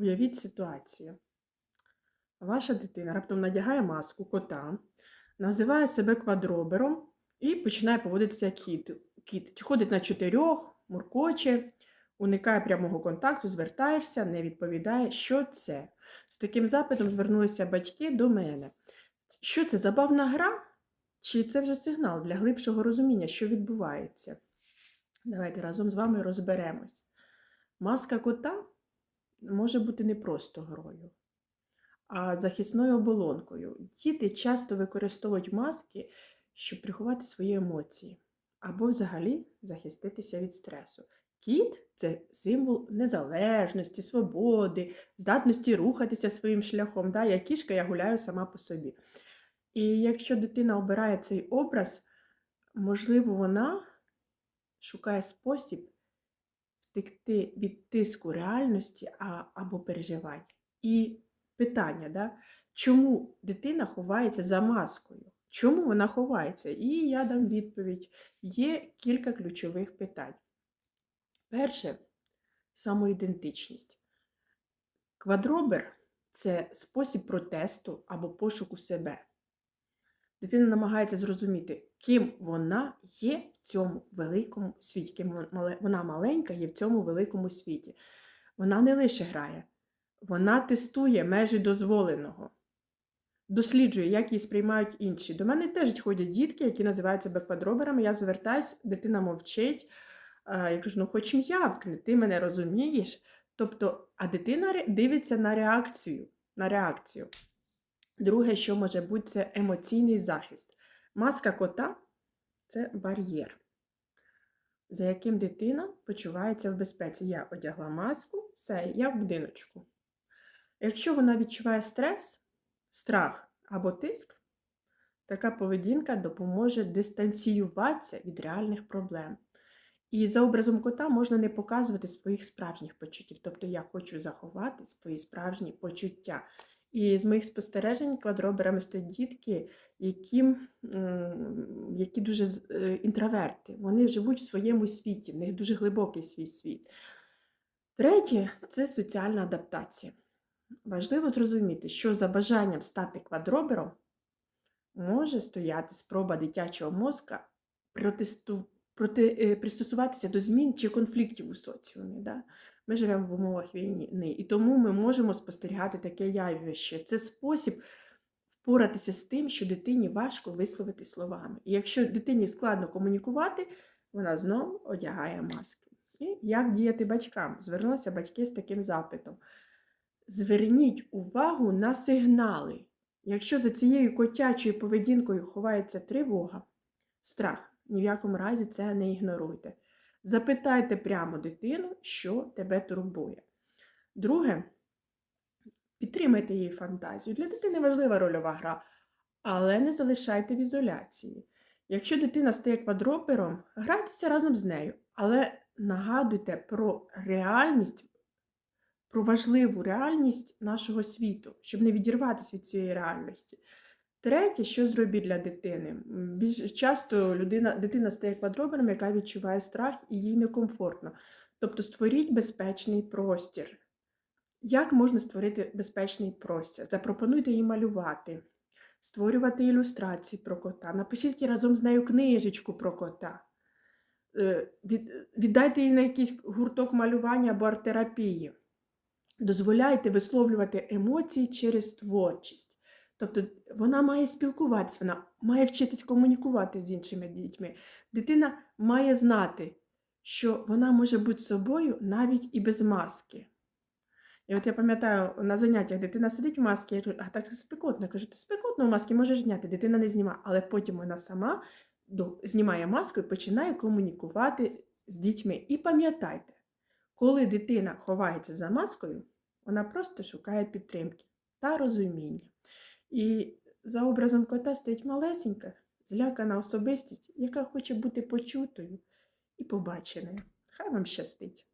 Уявіть ситуацію. Ваша дитина раптом надягає маску кота, називає себе квадробером і починає поводитися як кіт. кіт. Ходить на чотирьох, муркоче, уникає прямого контакту, звертаєшся, не відповідає, що це. З таким запитом звернулися батьки до мене. Що це забавна гра? Чи це вже сигнал для глибшого розуміння, що відбувається? Давайте разом з вами розберемось. Маска кота може бути не просто грою, а захисною оболонкою. Діти часто використовують маски, щоб приховати свої емоції або взагалі захиститися від стресу. Кіт це символ незалежності, свободи, здатності рухатися своїм шляхом. Да? Я кішка, я гуляю сама по собі. І якщо дитина обирає цей образ, можливо, вона шукає спосіб втекти від тиску реальності а, або переживань. І питання, да? чому дитина ховається за маскою? Чому вона ховається? І я дам відповідь. Є кілька ключових питань. Перше самоідентичність. Квадробер це спосіб протесту або пошуку себе. Дитина намагається зрозуміти, ким вона є в цьому великому світі, ким вона маленька є в цьому великому світі. Вона не лише грає, вона тестує межі дозволеного, досліджує, як її сприймають інші. До мене теж ходять дітки, які називають себе квадроберами. Я звертаюсь, дитина мовчить. Я кажу, ну хоч м'явкни, ти мене розумієш. Тобто, а дитина дивиться на реакцію. на реакцію. Друге, що може бути, це емоційний захист. Маска кота це бар'єр, за яким дитина почувається в безпеці. Я одягла маску, все, я в будиночку. Якщо вона відчуває стрес, страх або тиск, така поведінка допоможе дистанціюватися від реальних проблем. І за образом кота можна не показувати своїх справжніх почуттів. Тобто я хочу заховати свої справжні почуття. І з моїх спостережень квадроберами стоять дітки, які які дуже е, інтроверти. Вони живуть в своєму світі, в них дуже глибокий свій світ. Третє це соціальна адаптація. Важливо зрозуміти, що за бажанням стати квадробером може стояти спроба дитячого мозка протесту, проти, е, пристосуватися до змін чи конфліктів у соціумі. Да? Ми живемо в умовах війни, і тому ми можемо спостерігати таке явище. Це спосіб впоратися з тим, що дитині важко висловити словами. І якщо дитині складно комунікувати, вона знову одягає маски. І як діяти батькам? Звернулися батьки з таким запитом. Зверніть увагу на сигнали. Якщо за цією котячою поведінкою ховається тривога, страх, ні в якому разі це не ігноруйте. Запитайте прямо дитину, що тебе турбує. Друге, підтримайте її фантазію. Для дитини важлива рольова гра, але не залишайте в ізоляції. Якщо дитина стає квадропером, грайтеся разом з нею, але нагадуйте про реальність, про важливу реальність нашого світу, щоб не відірватися від цієї реальності. Третє, що зробіть для дитини? Більш часто людина, дитина стає квадробером, яка відчуває страх і їй некомфортно. Тобто створіть безпечний простір. Як можна створити безпечний простір? Запропонуйте їй малювати, створювати ілюстрації про кота, напишіть разом з нею книжечку про кота. Е, віддайте їй на якийсь гурток малювання або арт-терапії. Дозволяйте висловлювати емоції через творчість. Тобто вона має спілкуватися, вона має вчитись комунікувати з іншими дітьми. Дитина має знати, що вона може бути собою навіть і без маски. І от я пам'ятаю, на заняттях дитина сидить в масці, я кажу, а так спекотно. Я кажу, ти спекотно в маски можеш зняти. Дитина не знімає, але потім вона сама знімає маску і починає комунікувати з дітьми. І пам'ятайте, коли дитина ховається за маскою, вона просто шукає підтримки та розуміння. І за образом кота стоїть малесенька, злякана особистість, яка хоче бути почутою і побаченою. Хай вам щастить!